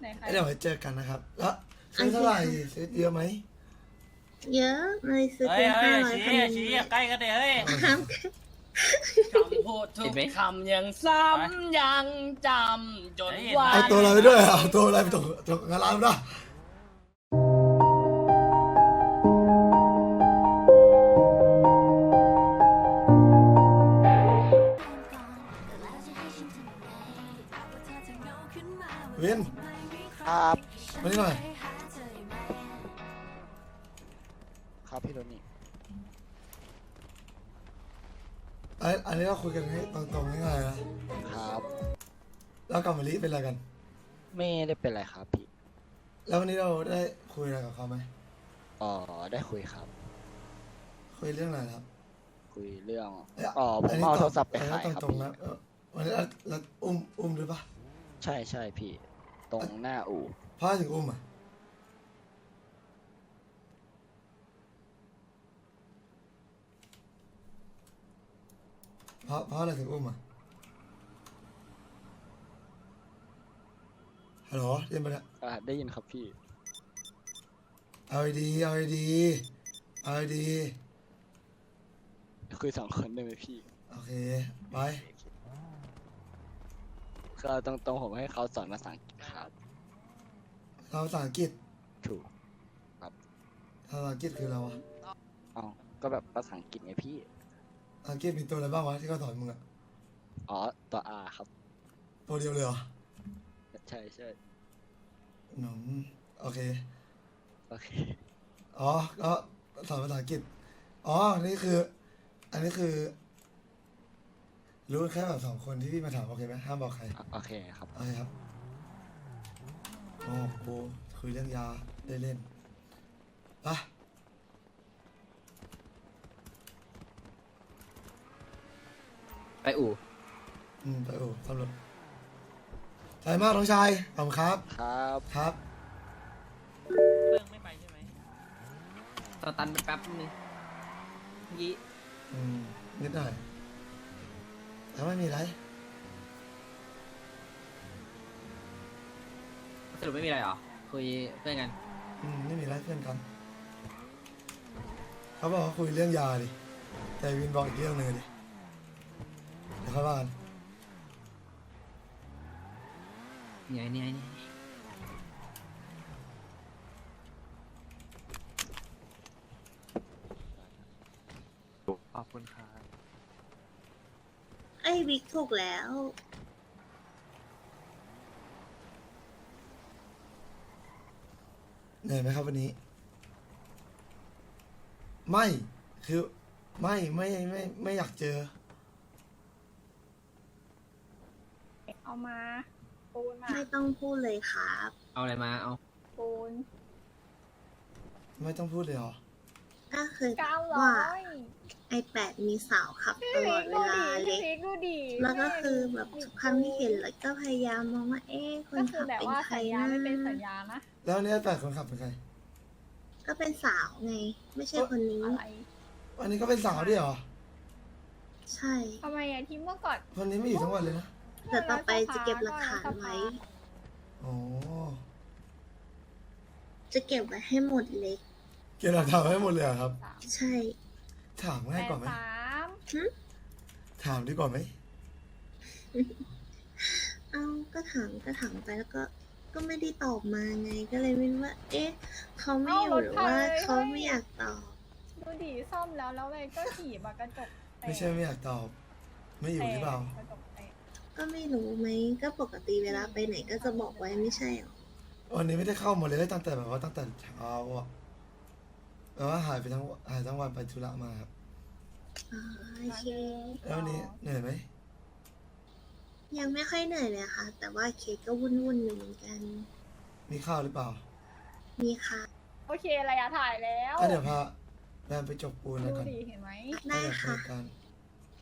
ไหนคะเดี๋ยวไว้เจอกันนะครับ แล้วซื้อเท่าไหร่ซื้อเยอะไหมเยอะเลยซื้อเฮ้ยเป็นเฮ้ห้ายร้อยชี้พันหนึ่งชี้ใกล้กันเลยเฮ้ยห้ามคำพูดทุกคำยังซ้ำยังจำจนวัน เอาตัวเราไปด้วยเอาตัวอะไรไปตกตกงานร้านนะเวียน ครับมานี่หน่อยครับพี่โดนี่ไอ้อันนี้เราคุยกันให้ตรงๆง่ายๆนะครับ แล้วกับมะลิเป็นอะไรกัน ไม่ได้เป็นไรครับพี่แล้ววันนี้เราได้คุยอะไรกับเขาไหมอ๋อได้คุยครับ คุยเรื่องอะไรครับคุยเรื่องเยอ๋อผมนนี้เอาตบโทรศัพท์ไปอันขานี้ยครับตรงพี่ๆนะเออวันนี้เราเราอุ้มอุ้มหรือปะใช่ใช่พี่ ตรงหน้าอู่เพราะอะไรถึงอุ้มอะเพราะเพราะอะไรถึงอุ้มอะฮัลโหลเรียนไปแล้วอ่าได้ยินครับพี่ เอาดีๆเอาดีๆเอาดีคุยสองคนได้ไหมพี่ ๆโอเค ไป ก็ตรงตรงๆผมให้เขาสอนภาษาอังกฤษครับ เราภาษาอังกฤษถูก ภาษาอังกฤษคืออะไรวะเอาก็แบบภาษาอังกฤษไงพี่ อังกฤษมีตัวอะไรบ้างวะที่เขาสอนมึงอะอ๋อ ตัวอาครับ ตัวเดียวเลยเหรอใช่ใช่หนมโอเค โอเค อ๋อ ก็สอนภาษาอังกฤษ อ๋อ นี่คือ อันนี้คือ รู้แค่แบบสองคนที่พี่มาถามโอเคไหมห้ามบอกใครอะโอเคครับ โอเคครับ โอ้โหคุยเรื่องยาได้เล่นไปะไปอู่อืมไปโอ้ตำรวจใจมากน้องชายขอบคุณครับ ครับครับ เรื่องไม่ไปใช่ไหมตอนตันไปแป๊บนึงเมื่อกี้อืมนิดหน่อยแต่ไม่มีไร รุปไม่มีอะไรเหรอ คุยเพื่อนกัน อืมไม่มีไรเพื่อนกันเขาบอกว่าคุยเรื่องยาดิแต่วินบอกอีกเรื่องหนึ่งดิเดี๋ยวค่อยว่ากันนี่ไงนี่ไงนี่ขอบคุณครับไอ้บิ๊กถูกแล้ว เหนื่อยไหมครับวันนี้ ไม่คือไม่ไม่ไม่ไม่อยากเจอ เอามา ปูนมาไม่ต้องพูดเลยครับ เอาอะไรมา เอาปูนไม่ต้องพูดเลยเหรอ ก็คือเก้าร้ว่า อยไอแปดมีสาวขับตลอดเวลาเลพี่ยฟิกดูดิแล้วก็คือแบบทุกครั้งที่เห็นแล้วก็พยายามมองว่าเอ๊ะคก็นคืขัอบแบบเป็นว่าใครสัญญานะไม่เป็นสัญญานะแล้วเนี่ยแปดคนขับเป็นใคร ก็เป็นสาวไง ไม่ใช่คนนี้ อะไรวันนี้ก็เป็นสาวด้วยเหรอ ใช่ ทำไมอะที่เมื่อก่อนคนนี้ไม่อยู่ทั้งวันเลยนะ แต่ต่อไปจะเก็บหลักฐานไว้ อ๋อ จะเก็บไว้ให้หมดเลย เกี่ยวกับถามให้หมดเลยเหรอครับ สามใช่ ถามแปง่ายดกว่าไหมสามถามดีกว่าไหม เอาก็ถามก็ถามไปแล้วก็ ก็ไม่ได้ตอบมาไงก็เลยไม่รู้ว่า เอ๊ะเขาไม่อยู่หรือว่าเขาไม่อยากตอบดูดิซ่อมแล้วแล้วไงก็ขี่มากระจกแตกไม่ใช่ไม่อยากตอบ ไม่อยู่หรือเปล่ากระจกแตกก็ไม่รู้ไหมก็ปกติเวลาไปไหนก็จะบอกไว้ไม่ใช่หรอวันนี้ไม่ได้เข้ามาเลยตั้งแต่แบบว่าตั้งแต่เช้าอะ แบบว่าหายไปทั้งหายทั้งวันไปธุระมาครับ อ๋อโอเคแล้ววันนี้เหนื่อยไหมยังไม่ค่อยเหนื่อยเลยค่ะ แต่ว่าเคสก็วุ่นๆอยู่เหมือนกัน มีข้าวหรือเปล่ามีค่ะ โอเคอะไรอะถ่ายแล้วก็เดี๋ยวพาแบมไปจบปูนแล้วดูกันดิเห็นไหมได้เดี๋ยวคุค่ะยกัน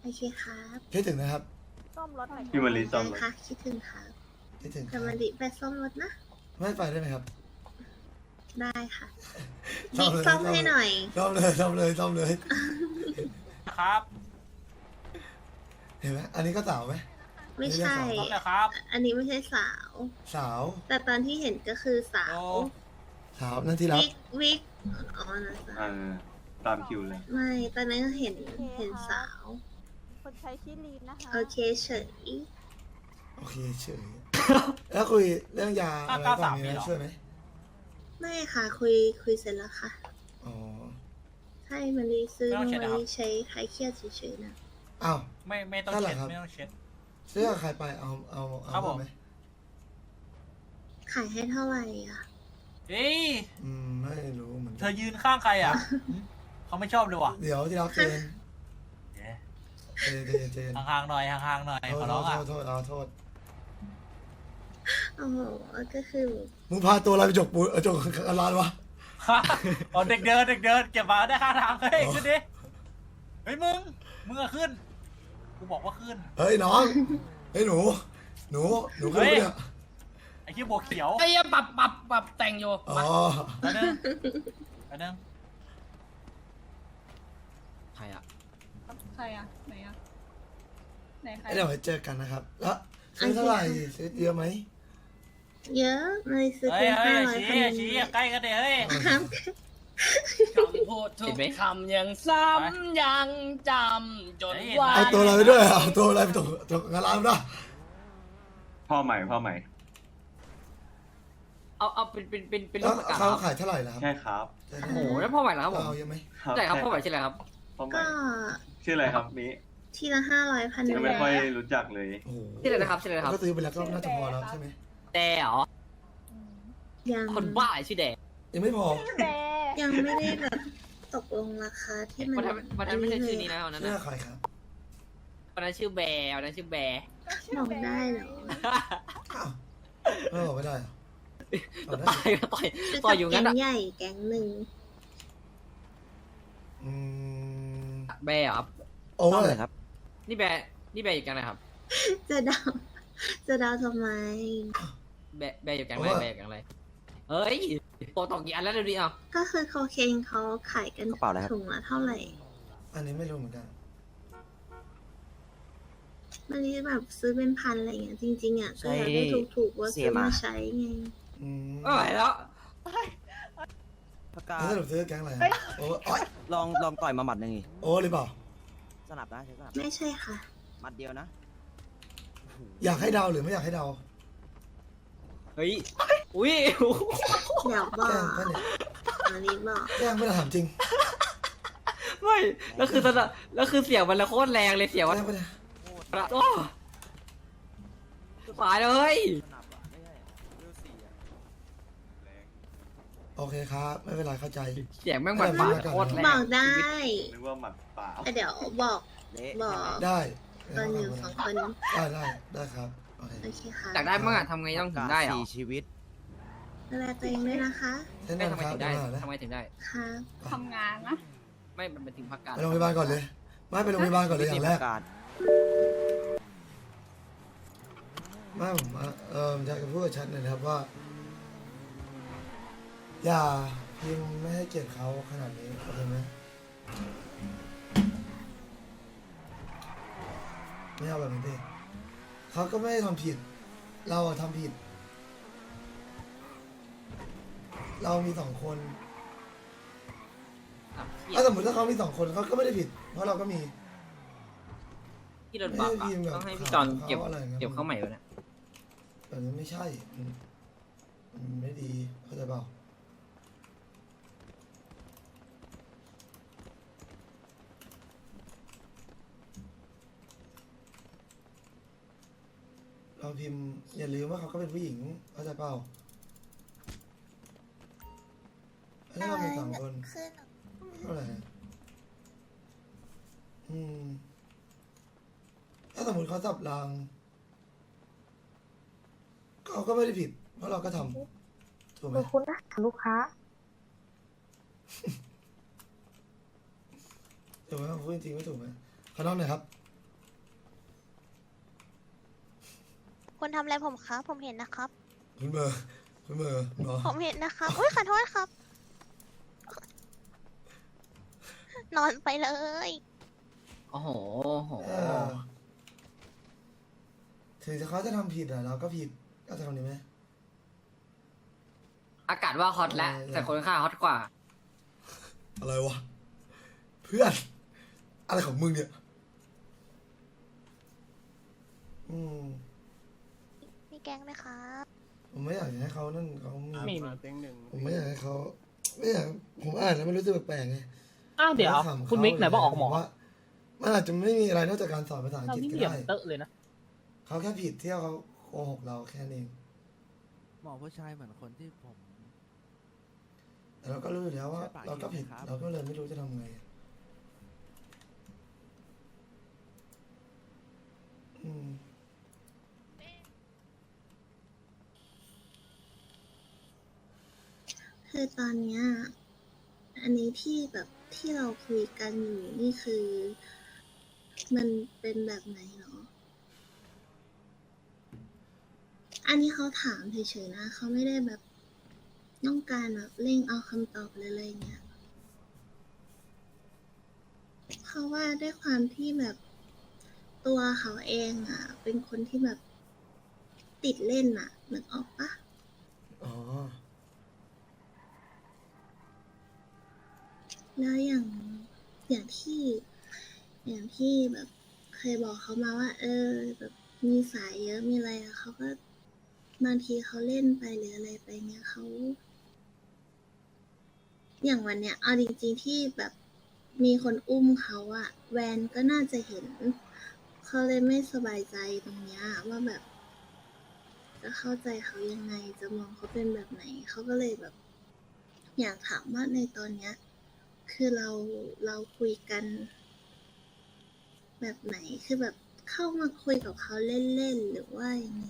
โอเคครับคิดถึงนะครับซ่อมรถหน่อยพี่มารีซ่อมได้ค่ะคิดถึงค่ะคิดถึงคแต่รับมาดิไปซ่อมรถนะ ไม่ไปได้ไหมครับ ได้ค่ะซ่อบิ๊มเลยกซ่อมซ่อมให้หน่อย ซ่อมเลยซ่อมเลยซ่อมเลยครับเห็นไหมอันนี้ก็สาวไหม ไม่ใช่ พร้อมแล้วครับ อันนี้ไม่ใช่สาว สาว แต่ตอนที่เห็นก็คือสาโอ้วสาวนั่นที่รักวิกวิกอ๋อนะสาวเออตามคิวเลย ไม่ตอนนั้นเห็นเห็นสาว คนใช้ชื่อลีนนะคะโอเคเฉยโอเคเฉย แล้วคุยเรื่องยาอะไรเก้าบ้าสางมมีมีอะไรเหรอช่วยไหม ไม่ค่ะ คุยคุยเสร็จแล้วค่ะ อ๋อใช่มารีซื้อไม่ต้องเช็ดมานะครับ รีใช้คลายเครียดเฉยๆนะ อ้าว ไม่ไม่ต้องนั่นแหเช็ละดครับ ไม่ต้องเช็ดซื้อกับใครไปเอาเอาเอาครับผม ไหมขายให้เท่าไหร่อะเฮ้ยอืมไม่รู้เหมือนเธกันอยืนข้างใครอะหึเขาไม่ชอบเลยว่ะเดี๋ยวที่รักเจนเอ๊ะเจนเจนเจนห่างๆหน่อยห่างๆหน่อยโทขอษร้องอะโทษโทษเอาโทษ โอ้โหก็คือมึงพาตัวอะไรไปจกปูนเออจกกระลานวะ อ๋อเด็กเดินเด็กเดินเก็บมาได้ค่าทางเฮ้ยอ๋อขึ้นดิเฮ้ยมึงมึงอะขึ้นกูบอกว่าขึ้น เฮ้ยน้อง เฮ้ยหนู หนู หนูขึ้นเฮ้ยไปเนี่ยไอ้ที่บัวเขียวไอ้เหี้ยปรับปรับปรับแต่งอยู่อ๋อมาอันนึงอันนึงใครอะใครอะไหนอะไหนใคร เดี๋ยวไว้เจอกันนะครับ แล้วซื้อเท่าไหร่ซื้อเยอะไหม เยอะมารีซื้อเฮ้ยเป็นเฮ้ห้ายร้อยชี้พันชี้ใกล้กันเดเฮ้ยห้ามคำพูดทุกคำยังซ้ำยังจำจนวันเอาตัวอะไรไปด้วยเอาตัวอะไรไปจกจกกระลานนะพ่อใหม่พ่อใหม่เอาเอาเป็นเป็นเป็นเป็นแล้รูวปประกาศเขาเหรอครับขายเท่าไหร่ล่ะครับใช่ครับใช่โอ้โหแล้วพ่อใหม่เหรอครับผมเอาเยอะไหมครับใช่ครับพ่อใหม่ชื่ออะไรครับ พ่อใหม่ก็ชื่ออะไรครับนี้ทีละห้าร้อยพันยังไม่ค่อยรู้จักเลย โอ้โหชื่ออะไรนะครับชื่ออะไรนะครับ ก็ซื้อไปแล้วก็น่าจะพอแล้วใช่ไหม แต่เหรออืมยังคนบ้าชื่อแดงยังไม่พอแบยังไม่ได้แบบตกลงราคาที่มันวันนั้นวันนั้นไม่ใช่ชื่อนี้นะวันนั้นเสื้อนะใครครับวันนั้นชื่อแบร์วันนั้นชื่อแบร์ก็ชื่บอกแบได้เหรออ้าวไม่บอกไม่ได้เหรอบอกได้ต่อยต่อยคือต่กัอบยอยู่แก๊งั้นงอะใหญ่แก๊งหนึ่งอืมแบร์เหรอครับโอ้ยนี่แบร์นี่แบร์อยู่กันไหนครับ จะเดาจะเดาทำไม แบร์แบร์อยู่กันอะไรแบร์อยู่กันอะไรเฮ้ยโปรตอกกี่อันแล้วดูดิเอาก็คือโคเคนเขาขายกันถุงละเท่าไหร่ อันนี้ไม่รู้เหมือนกัน มันนี่แบบซื้อเป็นพันอะไรอย่างเงี้ยจริงๆอะก็อยากได้ถูกๆว่าซื้อมาใช้ไง อืมไม่ไหวแล้วประกาศแล้วสรุปซื้อแก๊งอะไรครับโอ้ยโอ๊ยลองลองต่อยมาหมัดหนึ่งดิโอ้หรือเปล่า สนับนะใช้สนับไม่ใช่ค่ะ หมัดเดียวนะ อยากให้เดาหรือไม่อยากให้เดา เฮ้ย อุ้ยเดี๋ยวบอแกล้กงปะเนี่ยมารีบอกแกล้งไม่ได้ถามจริงไม่ แล้วคือตอนนั้นแล้วคือเสียงมันละโคตรแรงเลยเสียงแกมันล้งไม่ได้โอ้ตายเลยสนับอะไม่ใช่เวลสี่อะโอเคครับ ไม่เป็นไรเข้าใจ เสียงแม่งมันบาดโคตรแรงบอกได้นึกว่าหมัดเปล่า แต่เดี๋ยวบอกเละบอกได้ตอนอยู่สองคน ได้ได้ได้ครับ โอเคโอเคค่ะอยากได้บ้างอะทำไงต้องถึงได้เหรอสี่ชีวิต ดูแลตัวเองด้วยนะคะ เช่นไม่กันทำไมครับถึงได้เยวมานะทำไมถึงได้ ค่ะ ทำงานนะ ไม่มันเป็นถึงพักการ ไปโรงพยาบาลก่อนเลย ไม่ไปโรงพยาบาลก่อนเลยอย่างแรกประกาศไม่ผมว่าเอออยากจะพูดกับชัดหน่อยนะครับว่า อย่าพิมพ์ไม่ให้เกียรติเขาขนาดนี้โอเคไหมไม่เอาแบบนี้ดิ เขาก็ไม่ได้ทำผิด เราอะทำผิด เรามีสองคนอะพี่ถ้าสมมติถ้าเขามีสองคนเขาก็ไม่ได้ผิด เพราะเราก็มี พี่โดนบักไม่ได้พิมพ์แบบต้องให้พี่จอนเก็บเขาอะไรนะ เก็บเข้าใหม่วะเนี่ยแบบนี้ไม่ใช่มันมันไม่ดีเข้าใจเปล่า เรา พิมพ์อย่าลืมว่าเขาก็เป็นผู้หญิงเข้าใจเปล่าแล้วเรามีสองคนเท่าไหร่อะอืม ถ้าสมมติเขาจับราง เขาก็ไม่ได้ผิด เพราะเราก็ทำถูกไหมคุณนะลูกค้าถูกไหมผมพูดจริงๆไม่ถูกไหมขอน้องหน่อยครับ คุณทำอะไรผมครับ ผมเห็นนะครับ คุณเบอร์คุณเบอร์เนาะผมเห็นนะครับอุ้ยขอโทษครับ นอนไปเลย โอ้โหโอ้โห เออถึงจะเขาจะทำผิดอะเราก็ผิดก็จะทำดีไหม อากาศว่าฮอตแล้ว เออ แต่คนข้างฮอตกว่า อะไรวะ เพื่อน อะไรของมึงเนี่ย อืมมีแก๊งไหมครับ ผมไม่อยากให้เขานั่นเขามีมี เต็งหนึ่งผมไม่อยากให้เขาไม่อยากผมอ่านแล้วมันรู้สึกแปลกๆไงอ้าวเดี๋ยวแล้ขำคุณเขามิกไหนบอกออกหมอว่ามันอาจจะไม่มีอะไรนอกจากการสอนภาษาอังเรากฤษนี่ก็เหลี่ยมได้เตอะเลยนะ เขาแค่ผิดที่เขาโกหกเราแค่นั้นเองหมอผู้ชายเหมือนคนที่ผม แต่เราก็รู้อยู่แล้วว่า ใช่ปะเราก็ผิดครับ เราก็เลยไม่รู้จะทำไงอืม คือตอนเนี้ยอันนี้ที่แบบที่เราคุยกันอยู่นี่คือ มันเป็นแบบไหนเหรอ อันนี้เขาถามเฉยๆนะเขาไม่ได้แบบต้องการแบบเร่งเอาคำตอบเลยอะไรเงี้ยเพราะว่าด้วยความที่แบบตัวเขาเองอะ เป็นคนที่แบบติดเล่นอะนึกออกปะ อ๋อ แล้วอย่างอย่างที่อย่างที่แบบเคยบอกเขามาว่า เออ แบบมีสายเยอะมีอะไรอะเขาก็บางทีเขาเล่นไปหรืออะไรไปเงี้ยเขา อย่างวันเนี้ยเอาจริงๆที่แบบมีคนอุ้มเขาอะแวนก็น่าจะเห็น เขาเลยไม่สบายใจตรงเนี้ยว่าแบบ จะเข้าใจเขายังไงจะมองเขาเป็นแบบไหน เขาก็เลยแบบ อยากถามว่าในตอนเนี้ย คือเราเราคุยกัน แบบไหนคือแบบเข้ามาคุยกับเขาเล่นๆหรือว่ายังไง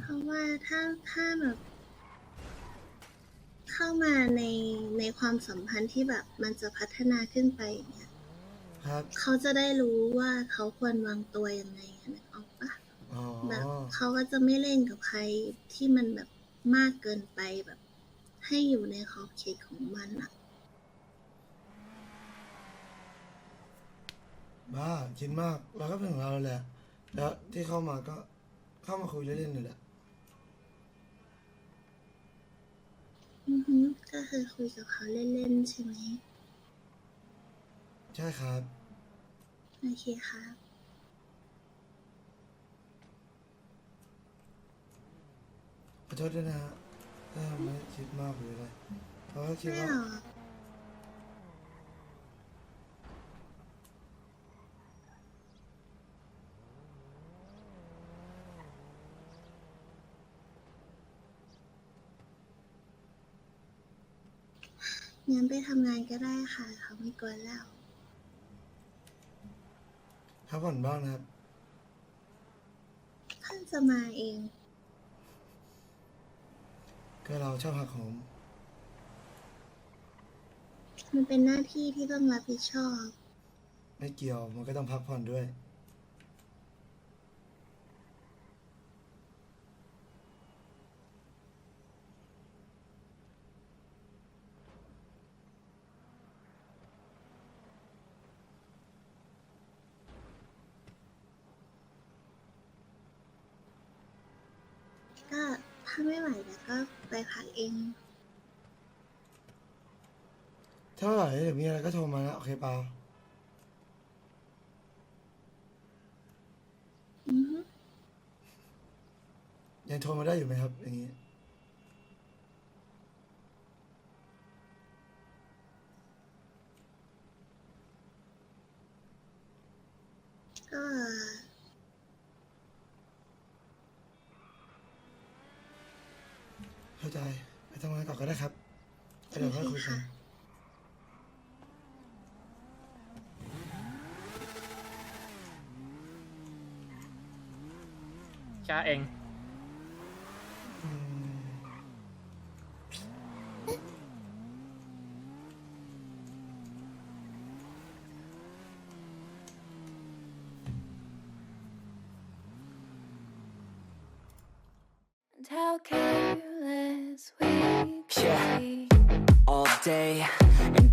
เพราะว่าถ้าถ้าแบบเข้ามาในในความสัมพันธ์ที่แบบมันจะพัฒนาขึ้นไปเนี่ย ครับ เขาจะได้รู้ว่าเขาควรวางตัวยังไงอะนึกออกปะอ๋อ แบบเขาก็จะไม่เล่นกับใครที่มันแบบมากเกินไปแบบ ให้อยู่ในขอบเขตของมันอะบ้าคิดมาก เราก็เป็นของเราแหละ แล้วที่เข้ามาก็เข้ามาคุยเล่นๆนี่แหละ อือฮึก็คือคุยกับเขาเล่นๆใช่ไหม ใช่ครับ โอเคค่ะขอโทษด้วยนะฮะถ้าไม่ได้คิดมากหรืออะไรเพราะว่าคิดไม่ว่าหรอกงั้นไปทำงานก็ได้ค่ะ เขาไม่กลัวแล้ว พักผ่อนบ้างนะครับท่านจะมาเอง ก็เราชอบหักของมันเป็นหน้าที่ที่ต้องรับผิดชอบ ไม่เกี่ยวมันก็ต้องพักผ่อนด้วย ก็ถ้าไม่ไหวเดี๋ยวก็ไปพักเอง ถ้าไม่ไหวเดี๋ยวมีอะไรก็โทรมานะโอเคเปล่าอือฮึยังโทรมาได้อยู่ไหมครับ อย่างนี้ก็ เข้าใจไปทำงานก่อนก็ได้ครับแล้วเดี๋ยวค่อยคุยกันช้าเอง